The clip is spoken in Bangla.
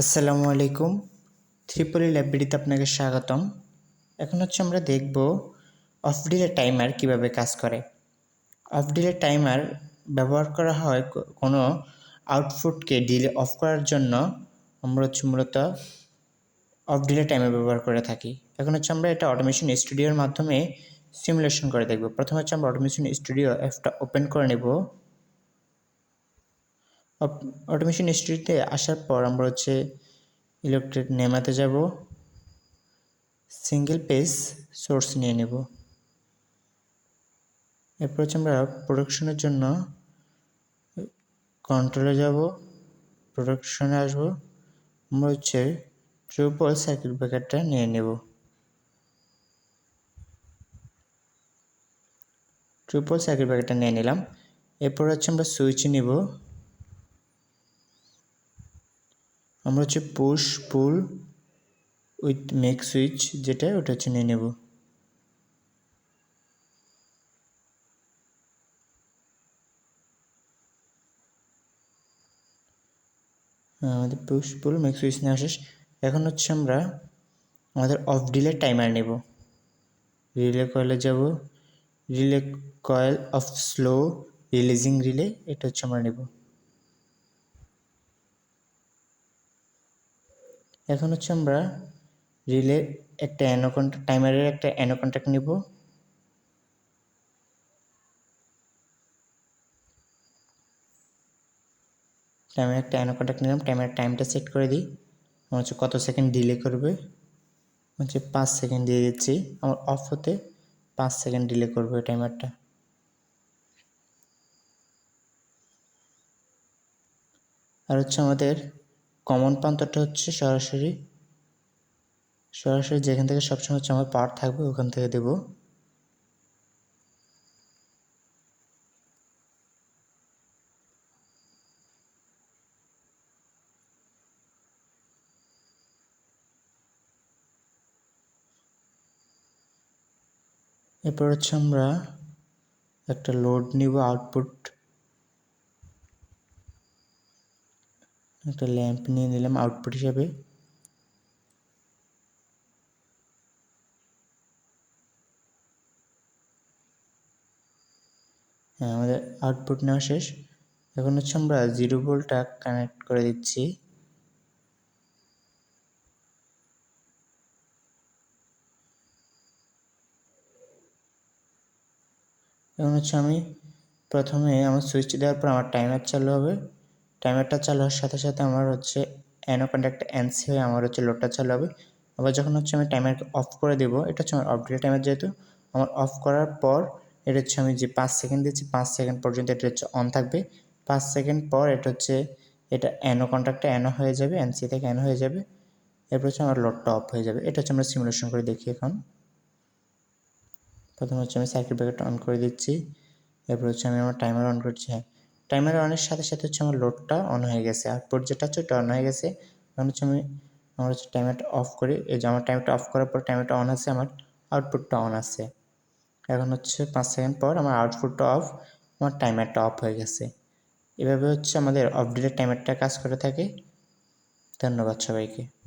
আসসালামু আলাইকুম। ত্রিপলি লাইব্রেরিতে আপনাকে স্বাগতম। এখন হচ্ছে আমরা দেখব অফ ডিলে টাইমার কীভাবে কাজ করে। অফ ডিলে টাইমার ব্যবহার করা হয় কোনো আউটপুটকে ডিলে অফ করার জন্য আমরা হচ্ছে মূলত অফ ডিলে টাইমার ব্যবহার করে থাকি। এখন হচ্ছে আমরা এটা অটোমেশন স্টুডিওর মাধ্যমে সিমুলেশন করে দেখব। প্রথমে হচ্ছে আমরা অটোমেশন স্টুডিও অ্যাপটা ওপেন করে নেব। অটোমেশন স্টুডিওতে আসার পর আমরা হচ্ছে ইলেকট্রিক নেমাতে যাব। সিঙ্গেল পেজ সোর্স নিয়ে নেব। এরপর হচ্ছে আমরা প্রোডাকশনের জন্য কন্ট্রোলে যাব প্রোডাকশনে আসব। আমরা হচ্ছে ট্রিপল সার্কিট ব্রেকারটা নিয়ে নেব। ট্রিপল সার্কিট ব্রেকারটা নিয়ে নিলাম। এরপর হচ্ছে আমরা সুইচ নিব। আমরা হচ্ছে push pull with make switch যেটা, ওটা হচ্ছে নিয়ে নেব। আমাদের পুশ পুল মেক সুইচ নেওয়া শেষ। এখন হচ্ছে আমরা আমাদের অফ ডিলে টাইমার নেব। রিলে কয়েলে যাব। Relay coil off slow releasing relay এটা হচ্ছে আমরা নেব। এখন হচ্ছে আমরা রিলে একটা অ্যানো কন্ট্যাক্ট টাইমারের একটা অ্যানো কন্ট্যাক্ট নিব। টাইমার একটা অ্যানো কন্ট্যাক্ট নিলাম টাইমের টাইমটা সেট করে দিই। আমার হচ্ছে কত সেকেন্ড ডিলে করবে? হচ্ছে পাঁচ সেকেন্ড দিয়ে দিচ্ছি। আমার অফ হতে পাঁচ সেকেন্ড ডিলে করবে টাইমারটা আর হচ্ছে আমাদের কমন প্রান্তটা হচ্ছে সরাসরি সরাসরি যেখান থেকে সবসময় হচ্ছে আমার পাওয়ার থাকবে, ওখান থেকে দেব। এরপর হচ্ছে আমরা একটা লোড নিব আউটপুট একটা ল্যাম্প নিয়ে নিলাম আউটপুট হিসাবে। হ্যাঁ আমাদের আউটপুট নেওয়া শেষ। এখন হচ্ছে আমরা জিরো ভোল্টটা কানেক্ট করে দিচ্ছি। এখন হচ্ছে আমি প্রথমে আমার সুইচ দেওয়ার পর আমার টাইমার চালু হবে। টাইমারটা চালু হওয়ার সাথে সাথে আমার হচ্ছে অ্যানো কন্ট্যাক্ট এনসি হয়ে আমার হচ্ছে লোডটা চালু হবে। আবার যখন হচ্ছে আমি টাইমারকে অফ করে দেবো, এটা হচ্ছে আমার অফ টাইমার যেহেতু, আমার অফ করার পর এটা হচ্ছে আমি যে পাঁচ সেকেন্ড দিচ্ছি, পাঁচ সেকেন্ড পর্যন্ত এটা হচ্ছে অন থাকবে। পাঁচ সেকেন্ড পর এটা হচ্ছে, এটা অ্যানো কন্ট্যাক্টটা অ্যানো হয়ে যাবে এনসি থেকে অ্যানো হয়ে যাবে। এরপর হচ্ছে আমার লোডটা অফ হয়ে যাবে। এটা হচ্ছে আমরা সিমুলেশন করে দেখি এখন। প্রথমে হচ্ছে আমি সার্কিট ব্রেকারটা অন করে দিচ্ছি। এরপর হচ্ছে আমি আমার টাইমার অন করছি হ্যাঁ। টাইমার অনের সাথে সাথে হচ্ছে আমার লোডটা অন হয়ে গেছে। আউটপুট যেটা হচ্ছে ওটা অন হয়ে গেছে। এখন হচ্ছে আমি, আমার হচ্ছে টাইমারটা অফ করি। এই যে আমার টাইমারটা অফ করার পর টাইমারটা অন আছে, আমার আউটপুটটা অন আছে। এখন হচ্ছে পাঁচ সেকেন্ড পর আমার আউটপুটটা অফ আমার টাইমারটা অফ হয়ে গেছে। এভাবে হচ্ছে আমাদের অফ ডিলের টাইমারটা কাজ করে থাকে। ধন্যবাদ সবাইকে।